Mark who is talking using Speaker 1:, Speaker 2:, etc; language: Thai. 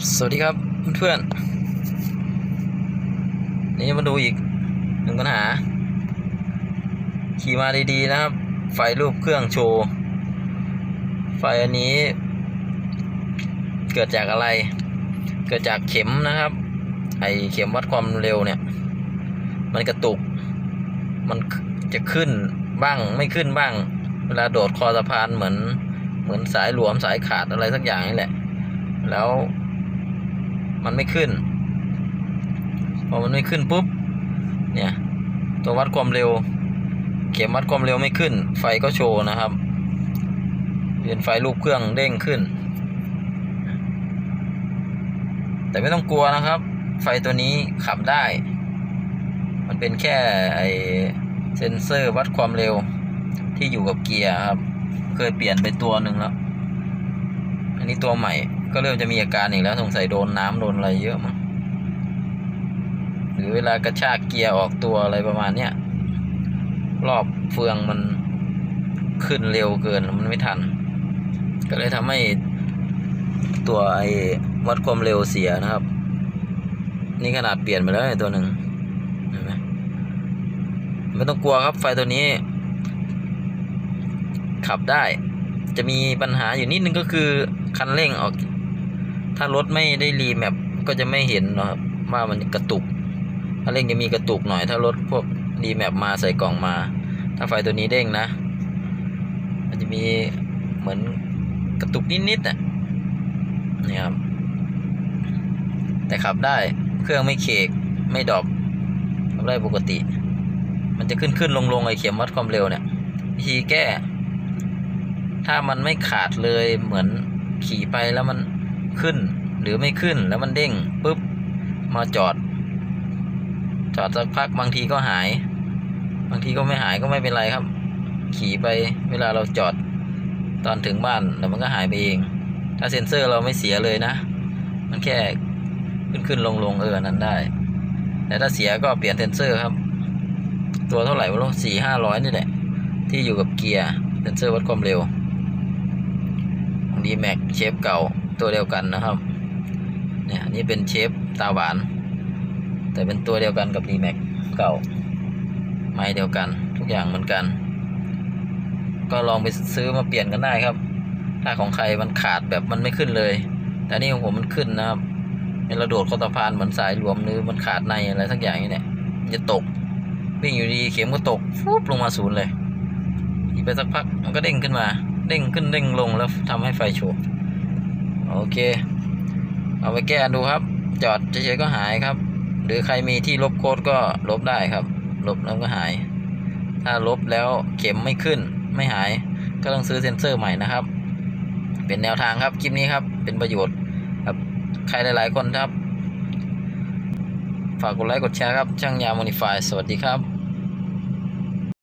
Speaker 1: สวัสดีครับเพื่อนๆนี่มาดูอีกหนึ่งปัญหา ขี่มาดีๆนะครับ ไฟรูปเครื่องโชว์ ไฟอันนี้ เกิดจากอะไร เกิดจากเข็มนะครับ ไอเข็มวัดความเร็วเนี่ย มันกระตุก มันจะขึ้นบ้างไม่ขึ้นบ้าง เวลาโดดคอสะพานเหมือนเหมือนสายหลวมสายขาดอะไรสักอย่างนี่แหละ แล้ว มันไม่ขึ้น พอมันไม่ขึ้นปุ๊บ เนี่ย ตัววัดความเร็ว เข็มวัดความเร็วไม่ขึ้น ไฟก็โชว์นะครับเป็นไฟรูปเครื่องเด้งขึ้น แต่ไม่ต้องกลัวนะครับ ไฟตัวนี้ขับได้ มันเป็นแค่ไอเซนเซอร์วัดความเร็วที่อยู่กับเกียร์ครับ เคยเปลี่ยนไปตัวหนึ่งแล้ว อันนี้ตัวใหม่ ก็เริ่มจะมีอาการอีกแล้วสงสัยโดนน้ำโดนอะไรเยอะมั้งหรือเวลากระชากเกียร์ออกตัวอะไรประมาณเนี้ยรอบเฟืองมันขึ้นเร็วเกินมันไม่ทัน ก็เลยทำให้ตัวไอ้วัดความเร็วเสียนะครับ นี่ขนาดเปลี่ยนไปแล้วเนี่ยตัวหนึ่งเห็นไหมไม่ต้องกลัวครับไฟตัวนี้ ขับได้ จะมีปัญหาอยู่นิดนึงก็คือคันเร่งออก ถ้ารถไม่ได้รีแมปก็จะไม่เห็นนะครับว่ามันกระตุกคันเร่งจะมีกระตุกหน่อย ถ้ารถพวกรีแมปมาใส่กล่องมา ถ้าไฟตัวนี้เด้งนะ มันจะมีเหมือนกระตุกนิดๆอะนี่ครับ แต่ขับได้เครื่องไม่เคกไม่ดอปขับได้ปกติ มันจะขึ้นขึ้นลงลงไอเข็มวัดความเร็วเนี่ยวิธีแก้ ถ้ามันไม่ขาดเลยเหมือนขี่ไปแล้วมัน ขึ้นหรือไม่ขึ้นแล้วมันเด้งปุ๊บมาจอด จอดสักพักบางทีก็หาย บางทีก็ไม่หายก็ไม่เป็นไรครับ ขี่ไปเวลาเราจอดตอนถึงบ้านเดี๋ยวมันก็หายไปเอง ถ้าเซ็นเซอร์เราไม่เสียเลยนะ มันแค่ขึ้นขึ้นลงลงเออนั้นได้ แต่ถ้าเสียก็เปลี่ยนเซ็นเซอร์ครับ ตัวเท่าไหร่วะลูกสี่ห้าร้อยนี่แหละ ที่อยู่กับเกียร์เซ็นเซอร์วัดความเร็วดีแม็กเชฟเก่า ตัวเดียวกันนะครับ เนี่ยนี่เป็นเชฟตาหวาน แต่เป็นตัวเดียวกันกับดีแม็กเก่า ไม้เดียวกัน ทุกอย่างเหมือนกัน ก็ลองไปซื้อมาเปลี่ยนกันได้ครับ ถ้าของใครมันขาดแบบมันไม่ขึ้นเลย แต่นี่ของผมมันขึ้นนะครับเวลาโดดคอสะพานเหมือนสายหลวมหรือมันขาดในอะไรสักอย่างนี่เนี่ยจะตกวิ่งอยู่ดีเข็มก็ตกฟุบลงมาศูนย์เลยอีกไปสักพักมันก็เด้งขึ้นมา เด้งขึ้นเด้งลงแล้วทำให้ไฟโชว์ โอเค เอาไปแก้ดูครับ จอดเฉยๆก็หายครับ หรือใครมีที่ลบโค้ดก็ลบได้ครับ ลบแล้วก็หาย ถ้าลบแล้วเข็มไม่ขึ้นไม่หาย ก็ต้องซื้อเซ็นเซอร์ใหม่นะครับ เป็นแนวทางครับคลิปนี้ครับเป็นประโยชน์ครับใครหลาย ๆ คนครับ ฝากกดไลค์กดแชร์ครับช่างยาโมนิฟายสวัสดีครับ